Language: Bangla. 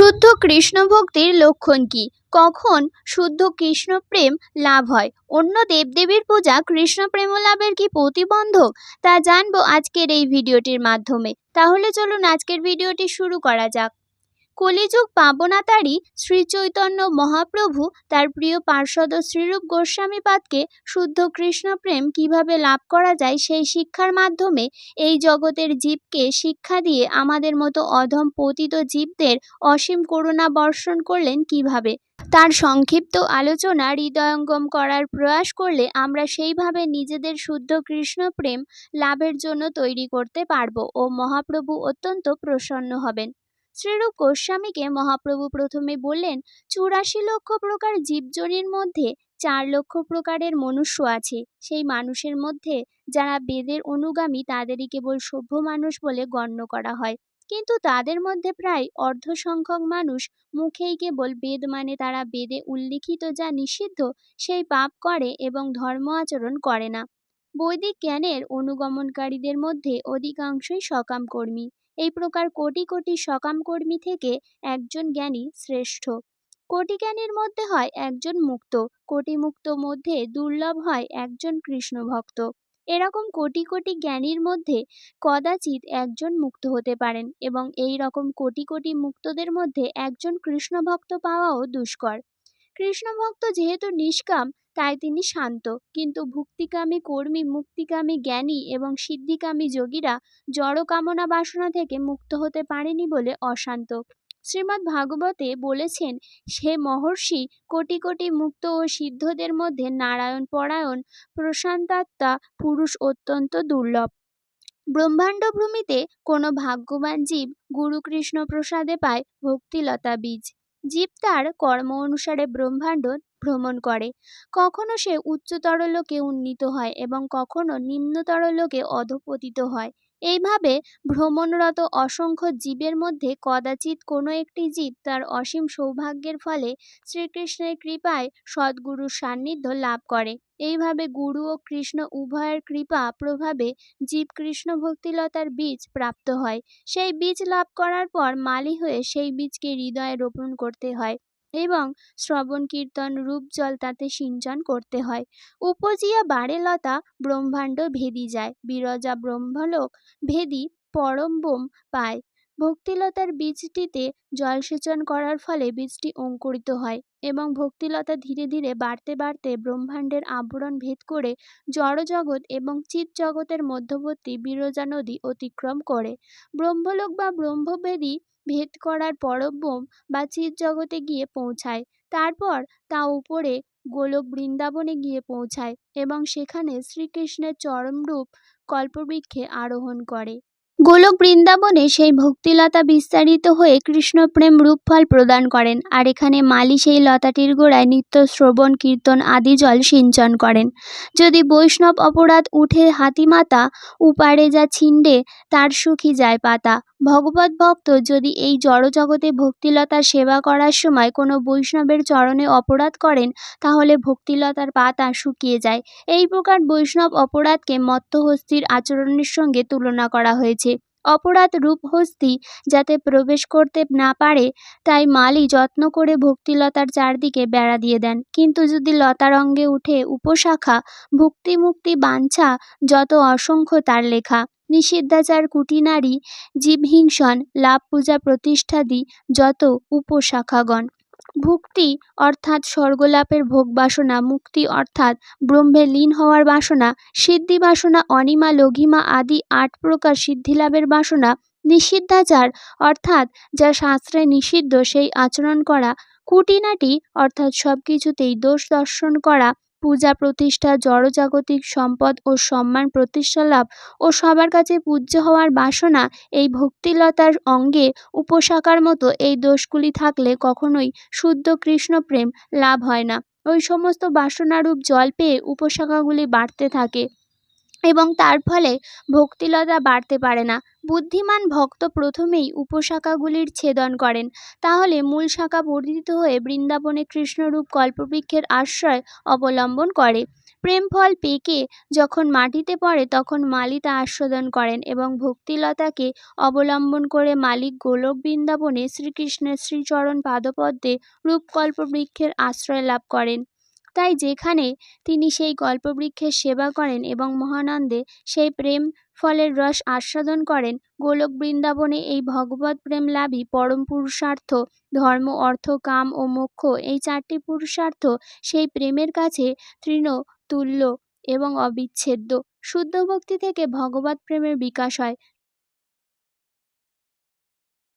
শুদ্ধ কৃষ্ণ ভক্তির লক্ষণ কি? কখন শুদ্ধ কৃষ্ণ প্রেম লাভ হয়? অন্য দেবদেবীর পূজা কৃষ্ণ প্রেম লাভের কি প্রতিবন্ধক? তা জানব আজকের এই ভিডিওটির মাধ্যমে। তাহলে চলুন আজকের ভিডিওটি শুরু করা যাক। কলিযুগ পাবনাতারী শ্রী চৈতন্য মহাপ্রভু তার প্রিয় পার্ষদ শ্রীরূপ গোস্বামীপাদকে শুদ্ধ কৃষ্ণপ্রেম কীভাবে লাভ করা যায় সেই শিক্ষার মাধ্যমে এই জগতের জীবকে শিক্ষা দিয়ে আমাদের মতো অধম পতিত জীবদের অসীম করুণা বর্ষণ করলেন কীভাবে? তার সংক্ষিপ্ত আলোচনা হৃদয়ঙ্গম করার প্রয়াস করলে আমরা সেইভাবে নিজেদের শুদ্ধ কৃষ্ণ প্রেম লাভের জন্য তৈরি করতে পারব ও মহাপ্রভু অত্যন্ত প্রসন্ন হবেন। শ্রীরূপ গোস্বামীকে মহাপ্রভু প্রথমে বললেন, চুরাশি লক্ষ প্রকার জীবজনির মধ্যে চার লক্ষ প্রকারের মনুষ্য আছে। সেই মানুষের মধ্যে যারা বেদের অনুগামী, তাদেরই কেবল সভ্য মানুষ বলে গণ্য করা হয়। কিন্তু তাদের মধ্যে প্রায় অর্ধ সংখ্যক মানুষ মুখেই কেবল বেদ মানে তারা বেদে উল্লিখিত যা নিষিদ্ধ, সেই পাপ করে এবং ধর্ম আচরণ করে না। বৈদিক জ্ঞানের অনুগমনকারীদের মধ্যে অধিকাংশই সকাম কর্মী। এই প্রকার কোটি কোটি সকাম কর্মী থেকে একজন জ্ঞানী শ্রেষ্ঠ। কোটি জ্ঞানীর মধ্যে হয় একজন মুক্ত, কোটি মুক্ত মধ্যে দুর্লভ হয় একজন কৃষ্ণ ভক্ত। এরকম কোটি কোটি জ্ঞানীর মধ্যে কদাচিৎ একজন মুক্ত হতে পারেন এবং এই রকম কোটি কোটি মুক্তদের মধ্যে একজন কৃষ্ণ ভক্ত পাওয়াও দুষ্কর। কৃষ্ণ ভক্ত যেহেতু নিষ্কাম, তাই তিনি শান্ত। কিন্তু ভুক্তিকামী কর্মী, মুক্তিকামী জ্ঞানী এবং সিদ্ধিকামী যোগীরা জড় কামনা বাসনা থেকে মুক্ত হতে পারেনি বলে অশান্ত। শ্রীমদ্ ভাগবতে বলেছেন সে মহর্ষি, কোটি কোটি মুক্ত ও সিদ্ধদের মধ্যে নারায়ণ পরায়ণ, প্রশান্তাত্মা পুরুষ অত্যন্ত দুর্লভ। ব্রহ্মাণ্ড ভূমিতে কোনো ভাগ্যবান জীব গুরু কৃষ্ণ প্রসাদে পায় ভক্তিলতা বীজ। জীব তার কর্ম অনুসারে ব্রহ্মাণ্ড ভ্রমণ করে। কখনো সে উচ্চতর লোকে উন্নীত হয় এবং কখনো নিম্নতর লোকে অধপতিত হয়। এইভাবে ভ্রমণরত অসংখ্য জীবের মধ্যে কদাচিৎ কোনো একটি জীব তার অসীম সৌভাগ্যের ফলে শ্রীকৃষ্ণের কৃপায় সদ্গুরুর সান্নিধ্য লাভ করে। এইভাবে গুরু ও কৃষ্ণ উভয়ের কৃপা প্রভাবে জীব কৃষ্ণ ভক্তিলতার বীজ প্রাপ্ত হয়। সেই বীজ লাভ করার পর মালি হয়ে সেই বীজকে হৃদয়ে রোপণ করতে হয়। এবং শ্রবণ কীর্তন, রূপ জল তাতে সিঞ্চন করতে হয়। উপজিয়া বাড়ে লতা ব্রহ্মাণ্ড ভেদি যায়। বিরজা ব্রহ্মলোক ভেদি পরম বোম পায়। ভক্তিলতার বীজটিতে জলসেচন করার ফলে বীজটি অঙ্কুরিত হয় এবং ভক্তিলতা ধীরে ধীরে বাড়তে বাড়তে ব্রহ্মাণ্ডের আবরণ ভেদ করে জড়জগৎ এবং চিৎ জগতের মধ্যবর্তী বিরজা নদী অতিক্রম করে। ব্রহ্মলোক বা ব্রহ্মবেদী ভেদ করার পরব্রহ্ম বা চিৎ জগতে গিয়ে পৌঁছায়। তারপর তা উপরে গোলক বৃন্দাবনে গিয়ে পৌঁছায় এবং সেখানে শ্রীকৃষ্ণের চরমরূপ কল্পবৃক্ষে আরোহণ করে। গোলক বৃন্দাবনে সেই ভক্তিলতা বিস্তারিত হয়ে কৃষ্ণপ্রেম রূপফল প্রদান করেন আর এখানে মালি সেই লতাটির গোড়ায় নিত্য শ্রবণ, কীর্তন আদি জল সিঞ্চন করেন। যদি বৈষ্ণব অপরাধ উঠে হাতিমাতা উপারে যা ছিন্ডে তার সুখী যায় পাতা। ভগবত ভক্ত, যদি এই জড়জগতে ভক্তিলতার সেবা করার সময় কোনো বৈষ্ণবের চরণে অপরাধ করেন, তাহলে ভক্তিলতার পাতা শুকিয়ে যায়। এই প্রকার বৈষ্ণব অপরাধকে মত্তহস্তির আচরণের সঙ্গে তুলনা করা হয়েছে। অপরাধ রূপহস্তি যাতে প্রবেশ করতে না পারে, তাই মালি যত্ন করে ভক্তিলতার চারদিকে বেড়া দিয়ে দেন। কিন্তু যদি লতার অঙ্গে উঠে উপশাখা ভক্তি মুক্তি বাঞ্ছা, যত অসংখ্য তার লেখা। নিষিদ্ধাচার কুটিনারী, জীবহিংসন লাভ পূজা প্রতিষ্ঠাদি যত উপশাখাগণ। ভুক্তি অর্থাৎ স্বর্গলাভের ভোগ বাসনা, মুক্তি অর্থাৎ ব্রহ্মে লীন হওয়ার বাসনা, সিদ্ধি বাসনা, অনিমা লঘিমা আদি আট প্রকার সিদ্ধিলাভের বাসনা, নিষিদ্ধাচার অর্থাৎ যা শাস্ত্রে নিষিদ্ধ সেই আচরণ করা, কুটিনাটি অর্থাৎ সব কিছুতেই দোষ দর্শন করা পূজা প্রতিষ্ঠা, জড়জাগতিক সম্পদ ও সম্মান প্রতিষ্ঠা লাভ ও সবার কাছে পূজ্য হওয়ার বাসনা, এই ভক্তিলতার অঙ্গে উপশাখার মতো এই দোষগুলি থাকলে কখনোই শুদ্ধ কৃষ্ণ প্রেম লাভ হয় না। ওই সমস্ত বাসনারূপ জল পেয়ে উপশাখাগুলি বাড়তে থাকে। এবং তার ফলে ভক্তিলতা বাড়তে পারে না। বুদ্ধিমান ভক্ত প্রথমেই উপশাখাগুলির ছেদন করেন। তাহলে মূল শাখা বর্ধিত হয়ে বৃন্দাবনে কৃষ্ণরূপ কল্পবৃক্ষের আশ্রয় অবলম্বন করে। প্রেম ফল পেকে যখন মাটিতে পড়ে তখন মালি তা আস্বাদন করেন এবং ভক্তিলতাকে অবলম্বন করে মালিক গোলক বৃন্দাবনে শ্রীকৃষ্ণের শ্রীচরণ পাদপদ্মে রূপকল্প বৃক্ষের আশ্রয় লাভ করেন। তাই যেখানে তিনি সেই কল্পবৃক্ষের সেবা করেন এবং মহানন্দে সেই প্রেম ফলের রস আস্বাদন করেন, গোলক বৃন্দাবনে এই ভগবত প্রেম লাভই পরম পুরুষার্থ, ধর্ম, অর্থ, কাম ও মোক্ষ এই চারটি পুরুষার্থ সেই প্রেমের কাছে তৃণ, তুল্য এবং অবিচ্ছেদ্য। শুদ্ধ ভক্তি থেকে ভগবত প্রেমের বিকাশ হয়।